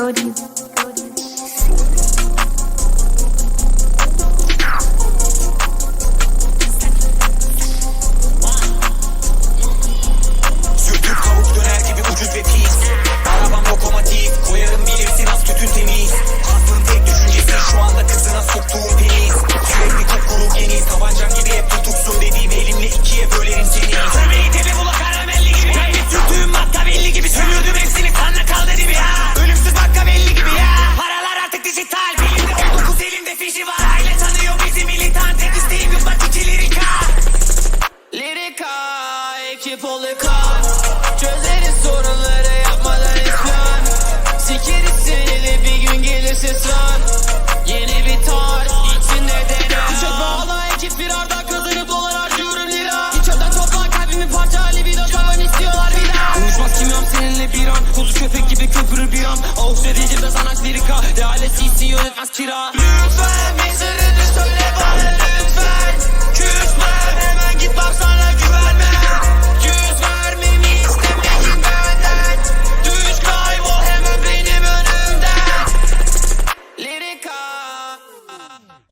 Go deep. Ekip olika Çözeriz sorunları yapmadan isyan. Sikeriz de bir gün gelirse sıran. Yeni bir tar, içinde dene. Kuşak bağla, ekip firarda kazanıp dolar harcıyorum lira İçeriden topla kalbimi parça libido tavan istiyorlar bir daha. Konuşmaz kimyam seninle bir an. Kuzu köpek gibi köpürür bir an. Avuç edicimde sanat lirika. Realesi hissi yönetmez kira. Lütfen